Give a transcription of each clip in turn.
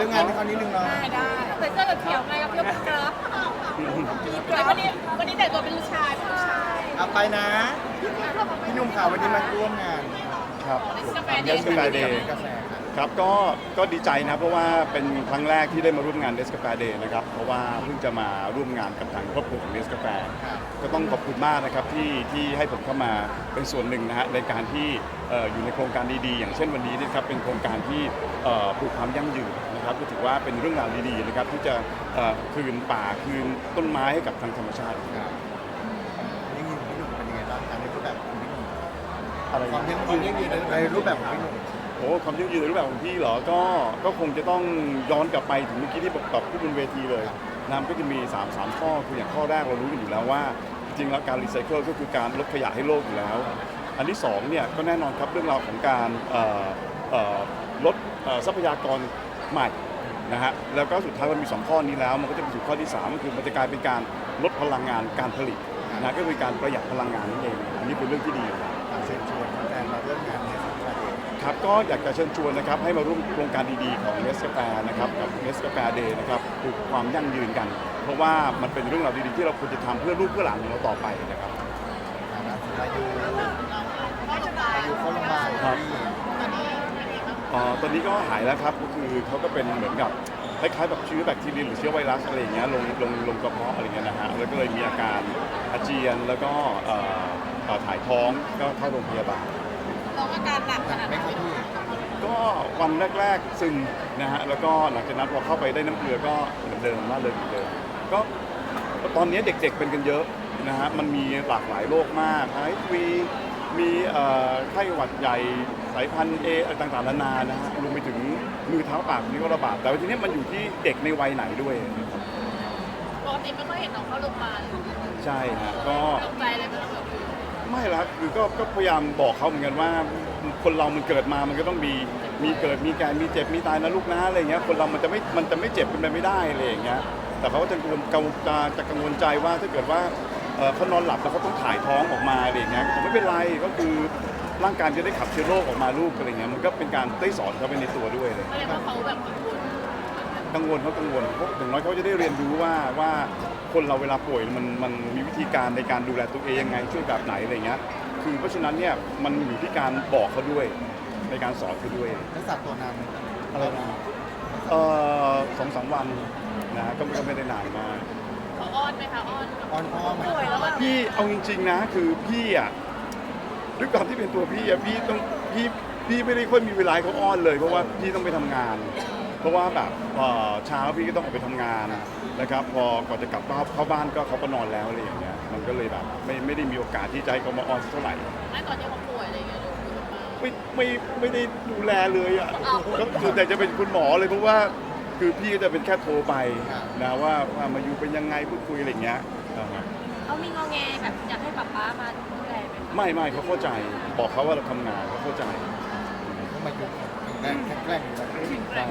านให้เขานิดนึงเนาะ ได้ได้แต่เสื้อกับเขียวไงกับเขียวกราฟแต่วันนี้วันนี้แต่งตัวเป็นลูกชายผู้ชายเอาไปนะ พี่หนุ่มข่าววันนี้มาร่วมงาน ครับกาแฟเดเด็สกาแฟเดย์กาแฟครับครับก็ก็ดีใจนะเพราะว่าเป็นครั้งแรกที่ได้มาร่วมงานเดสกาแฟเดย์นะครับเพราะว่าเพิ่งจะมาร่วมงานกับทางครอบครัวของเดสกาแฟครับก็ต้องขอบคุณมากนะครับที่ที่ให้ผมเข้ามาเป็นส่วนหนึ่งนะฮะในการที่เอ่ออยู่ในโครงการดีๆ อย่างเช่นวันนี้นะครับเป็นโครงการที่เอ่อปลูกความยั่งยืนนะครับก็ถือว่าเป็นเรื่องราวดีๆนะครับที่จะเอ่อคืนป่าคืนต้นไม้ให้กับทางธรรมชาติครับ อะไรความยั่งยืนในรูปแบบของพี่หนุ่มโอ้ความยั่งยืนในรูปแบบของพี่เหรอก็ก็คงจะต้องย้อนกลับไปถึงเมื่อกี้ที่บอกกับผู้บนเวทีเลยนะมันก็จะมี3 3ข้อคืออย่างข้อแรกเรารู้กันอยู่แล้วว่า จริงๆแล้วการรีไซเคิลก็คือการลดขยะให้โลกอยู่แล้ว อันที่สองเนี่ยก็แน่นอนครับเรื่องราวของการเอ่อเอ่อลดเอ่อทรัพยากรใหม่นะฮะแล้วก็สุดท้ายมันมีสองข้อนี้แล้ว มันก็จะไปสู่ข้อที่สามก็คือมันจะกลายเป็นการลดพลังงานการผลิตนะก็คือการประหยัดพลังงานนั่นเอง อันนี้เป็นเรื่องที่ดี อยู่แล้วเชิญชวนแฟนมาร่วมงานในสัปดาห์เดย์ครับก็อยากจะเชิญชวนนะครับให้มาร่วมโครงการดีๆของเนสกาแฟนะครับกับเนสกาแฟเดย์นะครับปลูกความยั่งยืนกัน เพราะว่ามันเป็นเรื่องราวดีๆที่เราควรจะทำเพื่อลูกเพื่อหลานของเราต่อไปนะครับนะครับอายุอายุเข้าโรงพยาบาลครับที่เอ่อตอนนี้ก็หายแล้วครับก็คือเขาก็เป็นเหมือนกับ คล้ายๆแบบเชื้อแบคทีเรียหรือเชื้อไวรัสอะไรอย่างเงี้ยลงลงลงกระเพาะอะไรเงี้ยนะฮะแล้วก็เลยมีอาการอาเจียนแล้วก็เอ่อเอ่อถ่ายท้องก็เข้าโรงพยาบาล น้องอาการหนักขนาดไม่ไหนครับพี่ก็วันแรกๆ ซึมนะฮะ แล้วก็หลังจากนั้นพอเข้าไปได้น้ำเกลือก็เหมือนเดิมมาเลยเหมือนเดิมก็ตอนนี้เด็กๆเป็นกันเยอะนะฮะ มันมีหลากหลายโรคมากไอวีมีเอ่อไข้หวัดใหญ่สายพันธุ์เออะไรต่างๆนานานะฮะรวมไปถึง มือเท้าปากนี่ก็ระบาดแต่ว่าทีนี้มันอยู่ที่เด็กในวัยไหนด้วยนะครับปกติไม่ค่อยเห็นน้องเข้าโรงพยาบาลใช่ฮะก็ตกใจเลยไหมแบบไม่ละคือก็ก็พยายามบอกเขาเหมือนกันว่า คนเรามันเกิดมามันก็ต้องมีมีเกิดมีแก่มีเจ็บมีตายนะลูกนะอะไรเงี้ยคนเรามันจะไม่มันจะไม่เจ็บเป็นไปไม่ได้อะไรอย่างเงี้ยแต่เขาก็จะกังวลกังวลจะจะกังวลใจว่าถ้าเกิดว่าเอ่อเขานอนหลับแล้วเขาต้องถ่ายท้องออกมาอะไรอย่างเงี้ยผมไม่เป็นไรก็คือ ร่างกายจะได้ขับเชื้อโรคออกมาลูกอะไรเงี้ยมันก็เป็นการได้สอนเขาไปในตัวด้วยเลย ก็เลยว่าเขาแบบกังวลกังวลเขากังวลเพราะอย่างน้อยเขาจะได้เรียนรู้ว่าว่าคนเราเวลาป่วยมันมันมีวิธีการในการดูแลตัวเองยังไงช่วยแบบไหนอะไรเงี้ยคือเพราะฉะนั้นเนี่ยมันอยู่ที่การบอกเขาด้วยในการสอนเขาด้วยรักษาตัวนานไหมอะไรนะเอ่อสองสามวันนะฮะก็ก็ไม่ได้นานมาก เขาอ้อนไหมคะอ้อนอ่อนพ่อไหม ป่วยแล้วแบบ พี่เอาจริงๆนะคือพี่อะ ด้วยความที่เป็นตัวพี่อะพี่ต้องพี่พี่ไม่ได้ค่อยมีเวลาให้เขาอ้อนเลย เพราะว่าพี่ต้องไปทำงาน เพราะว่าแบบเอ่อเช้าพี่ก็ต้องออกไปทำงานนะครับ พอก่อนจะกลับบ้านเข้าบ้านก็เขาก็นอนแล้วอะไรอย่างเงี้ยมันก็เลยแบบไม่ไม่ได้มีโอกาสที่จะให้เขามาอ้อนสักเท่าไหร่ ไม่ตอนที่เขาป่วยอะไรอย่างเงี้ยลูกอยู่กับมาไม่ไม่ไม่ได้ดูแลเลยอะก็ส่วนใหญ่จะเป็นคุณหมอเลยเพราะว่าคือพี่ก็จะเป็นแค่โทรไปนะว่าว่ามาอยู่เป็นยังไงพูดคุยอะไรอย่างเงี้ยนะฮะเขามีงอแงแบบอยากให้ป๊าป๊ามาดูแล ไหมไม่ไม่เขาเข้าใจ บอกเขาว่าเราทำงานเขาเข้าใจ ต้องมาอยู่แข็งแรงแข็งแกร่งอยู่แล้ว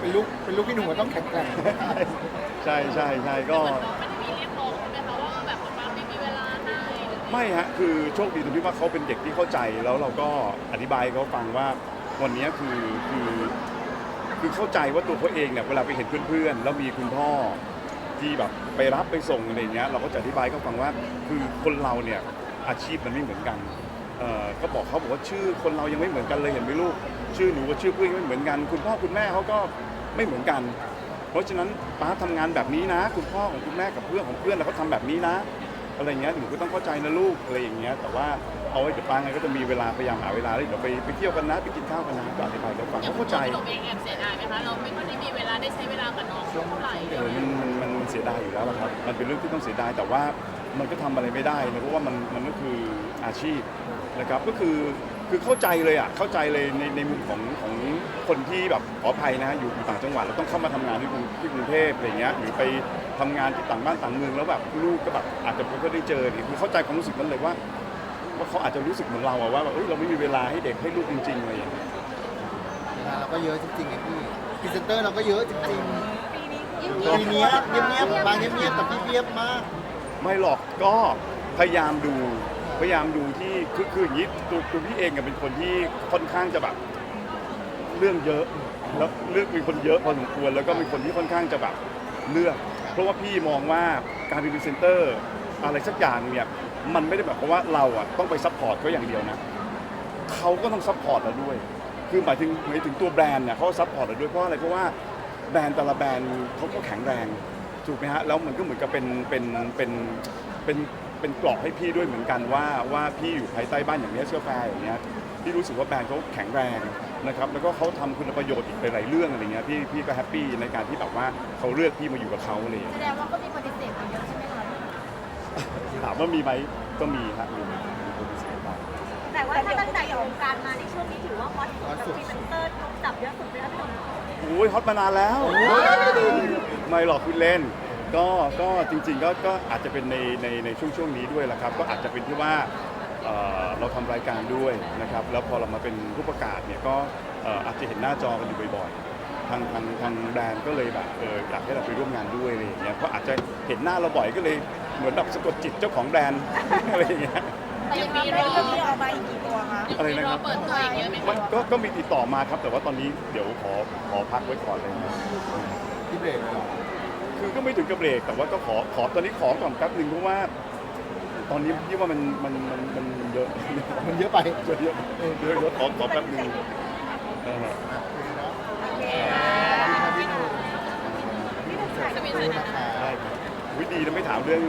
เป็นลูกเป็นลูกพี่หนุ่มก็ต้องแข็งแกร่งใช่ใช่ใช่ก็เหมือนน้องไม่ได้มีเรียกร้องใช่ไหมคะว่าแบบป๊าป๊าไม่มีเวลาให้หรือไม่ฮะคือโชคดีตรงที่ว่าเขาเป็นเด็กที่เข้าใจแล้วเราก็อธิบายให้เขาฟังว่าวันนี้คือคือคือเข้าใจว่าตัวเขาเองเนี่ยเวลาไปเห็นเพื่อนๆแล้วมีคุณพ่อ ที่แบบไปรับไปส่งอะไรอย่างเงี้ยเราก็จะอธิบายให้เขาฟังว่าคือคนเราเนี่ย อาชีพมันไม่เหมือนกันเอ่อก็บอกเขาบอกว่าชื่อคนเรายังไม่เหมือนกันเลยเห็นไหมลูกชื่อหนูกับชื่อเพื่อนยังไม่เหมือนกัน คุณพ่อคุณแม่เขาก็ไม่เหมือนกัน เพราะฉะนั้นป้าทำงานแบบนี้นะ คุณพ่อของคุณแม่กับเพื่อนของเพื่อนเราก็ทำแบบนี้นะอะไรอย่างเงี้ยหนูก็ต้องเข้าใจนะลูกอะไรอย่างเงี้ยแต่ว่าเอาไว้กับป้าไงก็จะมีเวลาพยายามหาเวลาแล้วเดี๋ยวไปไปเที่ยวกันนะไปกินข้าวกันนะก็อธิบายเขาฟังอย่างเขาเข้าใจ ตัวพี่หนุ่มเองแอบเสียดายไหมคะ เราไม่ค่อยได้มีเวลาได้ใช้เวลากับน้องเท่าไหร่เออมันมันมันมันเสียดายอยู่แล้วล่ะครับ มันเป็นเรื่องที่ต้องเสียดายแต่ว่า มันก็ทำอะไรไม่ได้นะเพราะว่ามันมันก็คืออาชีพนะครับก็คือคือเข้าใจเลยอะเข้าใจเลยในในมุมของของคนที่แบบขออภัยนะฮะอยู่อยู่ต่างจังหวัดแล้วต้องเข้ามาทำงานที่กรุงที่กรุงเทพอะไรเงี้ยหรือไปทำงานที่ต่างบ้านต่างเมืองแล้วแบบลูกก็แบบอาจจะไม่ค่อยได้เจอเนี่ยคือเข้าใจความรู้สึกนั้นเลยว่า ว่าเขาอาจจะรู้สึกเหมือนเราอะว่าแบบเอ้ยเราไม่มีเวลาให้เด็กให้ลูกจริงๆอะไรอย่างเงี้ยงานเราก็เยอะจริงๆไงพี่พรีเซนเตอร์เราก็เยอะจริงๆปีนี้เงียบๆบางเงียบๆแต่พี่เงียบมาก ไม่หรอกก็พยายามดูพยายามดูที่คือคืออย่างนี้ตัวตัวพี่เองอะเป็นคนที่ค่อนข้างจะแบบเรื่องเยอะแล้วเลือกมีคนเยอะพอสมควรแล้วก็มีคนที่ค่อนข้างจะแบบเลือก เพราะว่าพี่มองว่าการเป็นพรีเซนเตอร์อะไรสักอย่างเนี่ยมันไม่ได้แบบว่าเราอะต้องไปซัพพอร์ตเขาอย่างเดียวนะเขาก็ต้องซัพพอร์ตเราด้วย คือหมายถึงหมายถึงตัวแบรนด์เนี่ยเขาซัพพอร์ตเราด้วยเพราะอะไรเพราะว่าแบรนด์แต่ละแบรนด์เขาก็แข็งแรง ถูกไหมฮะแล้วมันก็เหมือนกับเป็นเป็นเป็นเป็นเป็นกรอบให้พี่ด้วยเหมือนกันว่าว่าพี่อยู่ภายใต้บ้านอย่างเนี้ยเสื้อแฟร์อย่างเงี้ยพี่รู้สึกว่าแบรนด์เขาแข็งแรงนะครับแล้วก็เขาทำคุณประโยชน์อีกหลายๆเรื่องอะไรเงี้ยพี่พี่ก็แฮปปี้ในการที่แบบว่าเขาเลือกพี่มาอยู่กับเขาอะไรอย่างแสเลยดงว่าก็มีปฏิเสธไปเยอะใช่ไหมคะถามว่ามีไหมก็มีครับมีมีคนพิเศษบ้าง แต่ว่าถ้าตั้งแต่อยู่วงการมาในช่วงนี้ถือว่าฮอตสุดกับพรีเซนเตอร์ถูกจับเยอะสุดเลยนะพี่หนุ่ม โอ้ยฮอตมานานแล้ว ไม่หรอกคุณเล่น ก็ก็จริงๆก็ก็อาจจะเป็นในในในช่วงช่วงนี้ด้วยแหละครับ ก็อาจจะเป็นที่ว่าเอ่อเราทำรายการด้วยนะครับ แล้วพอเรามาเป็นผู้ประกาศเนี่ยก็เอ่ออาจจะเห็นหน้าจอกันอยู่บ่อยๆ ทางทางทางแบรนด์ก็เลยแบบเอออยากให้เราไปร่วมงานด้วยอะไรอย่างเงี้ยเพราะอาจจะเห็นหน้าเราบ่อยก็เลยเหมือนแบบสะกดจิตเจ้าของแบรนด์ อะไรอย่างเงี้ย แต่ยังมีรอมีออกมาอีกกี่ตัวคะอะไรนะครับ เปิดตัวอีกเยอะไหมมันก็ก็มีติดต่อมาครับ แต่ว่าตอนนี้เดี๋ยวขอขอพักไว้ก่อนเลยนะที่เบรกเลยเหรอคือก็ไม่ถึงกับเบรกแต่ว่าก็ขอขอตอนนี้ขอก่อนแป๊บหนึ่งเพราะว่า ตอนนี้พี่ว่ามันมันมันมันมันเยอะมันเยอะไปเยอะเยอะเยอะเยอะขอขอแป๊บหนึ่งเออพี่หนุ่มพี่หนุ่มถ่ายขอบคุณนะคะได้ครับวิดีนะไม่ถามเรื่อง